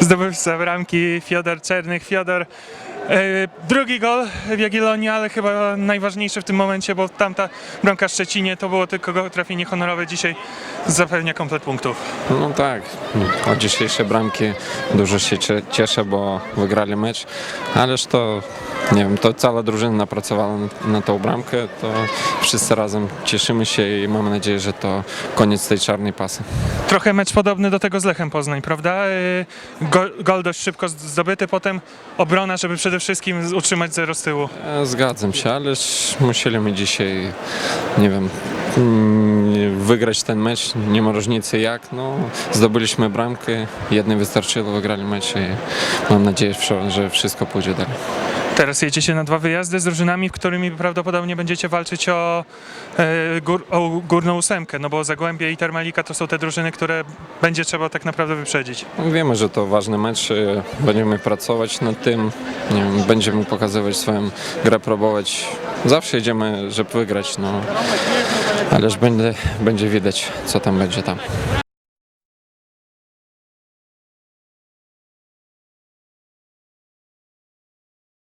zdobywca bramki Fiodor Czernych. Fiodor, e, drugi gol w Jagiellonii, ale chyba najważniejszy w tym momencie, bo tamta bramka w Szczecinie to było tylko trafienie honorowe. Dzisiaj zapewnia komplet punktów. No tak, od dzisiejszej bramki dużo się cie- cieszę, bo wygrali mecz, ależ to, nie wiem, to cała drużyna napracowała na, tą bramkę, to wszyscy razem cieszymy się i mamy nadzieję, że to koniec tej czarnej pasy. Trochę mecz podobny do tego z Lechem Poznań, prawda? E, Gol, gol dość szybko zdobyty, potem obrona, żeby przede wszystkim utrzymać zero z tyłu. E, Zgadzam się, ależ musieliśmy dzisiaj, nie wiem, mm, wygrać ten mecz, nie ma różnicy jak, no zdobyliśmy bramkę, jednej wystarczyło, wygrali mecz i mam nadzieję, że wszystko pójdzie dalej. Teraz jedziecie na dwa wyjazdy z drużynami, którymi prawdopodobnie będziecie walczyć o, e, gór, o górną ósemkę, no bo Zagłębie i Termalika to są te drużyny, które będzie trzeba tak naprawdę wyprzedzić. Wiemy, że to ważny mecz, e, będziemy pracować nad tym, wiem, będziemy pokazywać swoją grę, próbować. Zawsze jedziemy, żeby wygrać, no. Ależ będzie, będzie widać, co tam będzie tam.